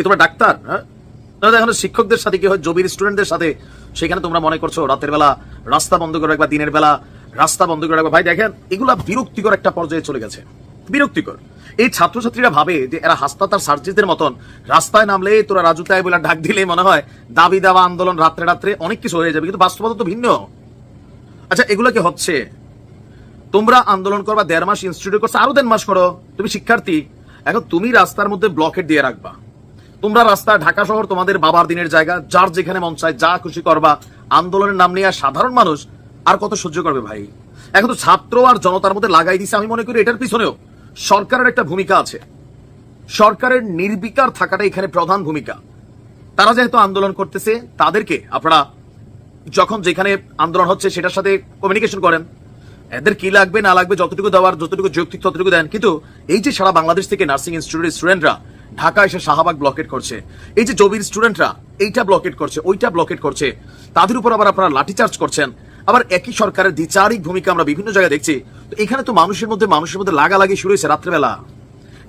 কি তোমরা ডাক্তার? হ্যাঁ? এখন শিক্ষকদের সাথে কি হয়? জবির স্টুডেন্টদের সাথে সেখানে তোমরা মনে করছ রাতের বেলা রাস্তা বন্ধ করে রাখবা, দিনের বেলা রাস্তা বন্ধ করে রাখবা। ভাই, দেখেন, এগুলা বিরক্তিকর একটা পর্যায়ে চলে গেছে। বিরক্তিকর। এই ছাত্রছাত্রীরা ভাবে যে এরা হাসপাতাল সার্জিসদের মতন। রাস্তায় নামলে তোরা রাজু তাই বলে ডাক দিলে মনে হয় দাবি দাবা আন্দোলন রাত্রে রাত্রে অনেক কিছু হয়ে যাবে, কিন্তু বাস্তবতা তো ভিন্ন। আচ্ছা এগুলো কি হচ্ছে? তোমরা আন্দোলন করবা, দেড় মাস ইনস্টিটিউট করছ, আরও দেড় মাস করো। তুমি শিক্ষার্থী। এখন তুমি রাস্তার মধ্যে ব্লকেট দিয়ে রাখবা। তোমরা রাস্তা, ঢাকা শহর তোমাদের বাবার দিনের জায়গা, যার যেখানে মন চায় যা খুশি করবা। আন্দোলনের নাম নিয়ে সাধারণ মানুষ আর কত সহ্য করবে ভাই? এখন তো ছাত্র আর জনতার মধ্যে লাগাই দিছে আমি মনে করি এটার পিছনেও সরকারের একটা ভূমিকা আছে। সরকারের নির্বিকার থাকাটা এখানে প্রধান ভূমিকা। তারা যেহেতু আন্দোলন করতেছে, তাদেরকে আপনারা যখন যেখানে আন্দোলন হচ্ছে সেটার সাথে কমিউনিকেশন করেন। এদের কি লাগবে, না লাগবে, যতটুকু দেওয়ার, যতটুকু যৌক্তিক, ততটুকু দেন। কিন্তু এই যে সারা বাংলাদেশ থেকে নার্সিং ইনস্টিটিউটের স্টুডেন্টরা ঢাকা এসে শাহবাগ ব্লকেট করছে। এই যে জবির স্টুডেন্টরা এইটা ব্লকেট করছে, ওইটা ব্লকেট করছে। তাদের উপর আবার আপনারা লাঠিচার্জ করছেন। আবার একই সরকারের দ্বিচারিক ভূমিকা আমরা বিভিন্ন জায়গায় দেখছি। তো এখানে তো মানুষের মধ্যে মানুষের মধ্যে লাগালাগি শুরু হয়েছে রাত্রেবেলা।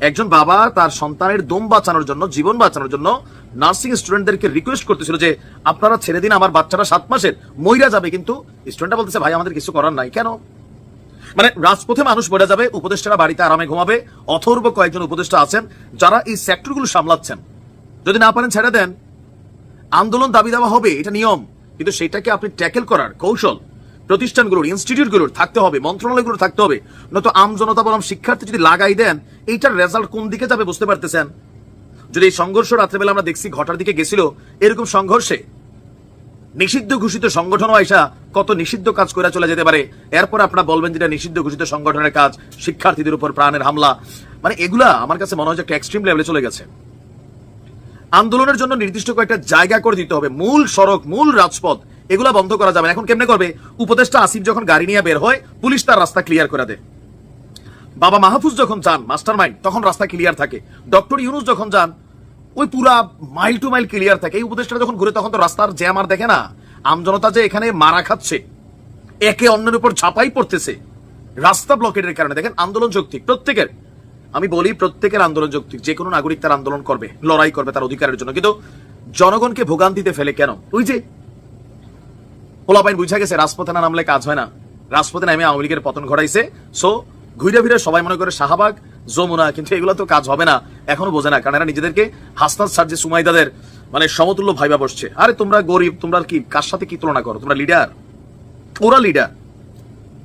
একজন বাবা তার সন্তানের দম বাঁচানোর জন্য, জীবন বাঁচানোর জন্য নার্সিং স্টুডেন্টদেরকে রিকোয়েস্ট করতেছিল যে, আপনারা ছেড়ে দিন, আমার বাচ্চাটা সাত মাসের, মইরা যাবে। কিন্তু স্টুডেন্টরা বলতেছে, ভাই, আমাদের কিছু করার নাই। কেন? মানে রাজপথে মানুষ মরে যাবে, উপদেষ্টারা বাড়িতে আরামে ঘুমাবে, অথর্ব কয়েকজন উপদেষ্টা আছেন, যারা এই সেক্টরগুলো সামলাচ্ছেন। যদি না পারেন ছেড়ে দেন। আন্দোলন দাবি দেওয়া হবে, এটা নিয়ম। কিন্তু সেটাকে আপনি ট্যাকেল করার কৌশল, প্রতিষ্ঠানগুলোর, ইনস্টিটিউটগুলোর থাকতে হবে, মন্ত্রণালয়গুলোর থাকতে হবে। নয়তো আম জনতা বনাম শিক্ষার্থী যদি লাগাই দেন, এইটার রেজাল্ট কোন দিকে যাবে বুঝতে পারতেছেন? যদি এই সংঘর্ষ রাত্রেবেলা আমরা দেখছি, ঘটার দিকে গেছিল, এরকম সংঘর্ষে নিষিদ্ধ ঘোষিত সংগঠনও আইসা কত নিষিদ্ধ কাজ করে চলে যেতে পারে। এরপর আপনারা বলবেন যেটা নিষিদ্ধ ঘোষিত সংগঠনের কাজ, শিক্ষার্থীদের উপর প্রাণের হামলা। মানে এগুলা আমার কাছে মনে হয় একটা এক্সট্রিম লেভেলে চলে গেছে। আন্দোলনের জন্য নির্দিষ্ট কয়েকটা জায়গা করে দিতে হবে। মূল সড়ক, মূল রাজপথ, এগুলা বন্ধ করা যাবে এখন কেমনে করবে? উপদেষ্টা আসিফ যখন গাড়ি নিয়ে বের হয়, পুলিশ তার রাস্তা ক্লিয়ার করে দেয়। বাবা মাহফুজ যখন যান মাস্টার মাইন্ড তখন রাস্তা ক্লিয়ার থাকে। ডক্টর ইউনুস যখন যান ওই পুরা মাইল টু মাইল ক্লিয়ার থাকে। এই উপদেষ্টা যখন ঘুরে তখন তো রাস্তার জ্যাম আর দেখে না, আমজনতা যে এখানে মারা খাচ্ছে, একে অন্যের উপর ঝাঁপাই পড়তেছে, রাস্তা ব্লকেটের কারণে। দেখেন, আন্দোলন যৌক্তিক। প্রত্যেকের, আমি বলি প্রত্যেকের আন্দোলন যৌক্তিক। যে কোনো নাগরিক তার আন্দোলন করবে, লড়াই করবে তার অধিকারের জন্য। কিন্তু জনগণকে ভোগান্তিতে ফেলে কেন? ওই যে পোলাপাইন বুঝা গেছে, রাজপথে না নামলে কাজ হয় না। রাজপথে নামে আওয়ামী লীগের পতন ঘটাইছে। সো ঘুরে ফিরে সবাই মনে করে শাহবাগ যমুনা, কিন্তু এগুলো তো কাজ হবে না। এখনও বোঝে না, কারণ এরা নিজেদেরকে হাসনাত সার্জে সুমাইদাদের মানে সমতুল্য ভাইবা বসছে। আরে তোমরা গরিব, তোমরা কি, কার সাথে কি তুলনা করো? তোমরা লিডার ওরা লিডার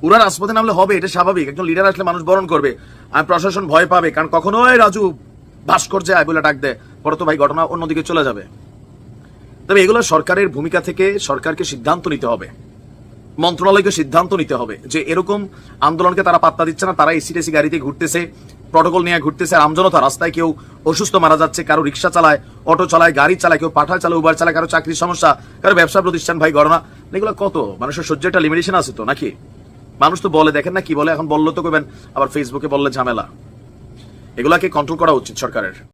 ওরা রাজপথে নামলে হবে, এটা স্বাভাবিক। একজন লিডার আসলে মানুষ বরণ করবে। আর প্রশাসন ভয় পাবে, কারণ কখনোই রাজু ভাস্কর্যে আয় বলে ডাক দেয় পরে তো ভাই ঘটনা অন্যদিকে চলে যাবে। তবে এগুলো সরকারের ভূমিকা থেকে সরকারকে সিদ্ধান্ত নিতে হবে। মন্ত্রণালয়কে সিদ্ধান্ত নিতে হবে যে এরকম আন্দোলনকে তারা পাত্তা দিচ্ছে না, তারা এসি টেসি গাড়িতে ঘুরতেছে প্রটোকল নিয়ে ঘুরতেছে। আর আমজনতা, রাস্তায় কেউ অসুস্থ মারা যাচ্ছে, কারও রিক্সা চালায়, অটো চালায়, গাড়ি চালায়, কেউ পাঠা চালায় উবার চালায়, কারও চাকরির সমস্যা, কারও ব্যবসা প্রতিষ্ঠান, ভাই গণনা এগুলো কত? মানুষের সহ্য একটা লিমিটেশন আছে তো, নাকি? মানুষ তো বলে, দেখেন না কি বলে, এখন বলল তো করবেন আবার ফেসবুকে বললে ঝামেলা। এগুলাকে কন্ট্রোল করা উচিত সরকারের।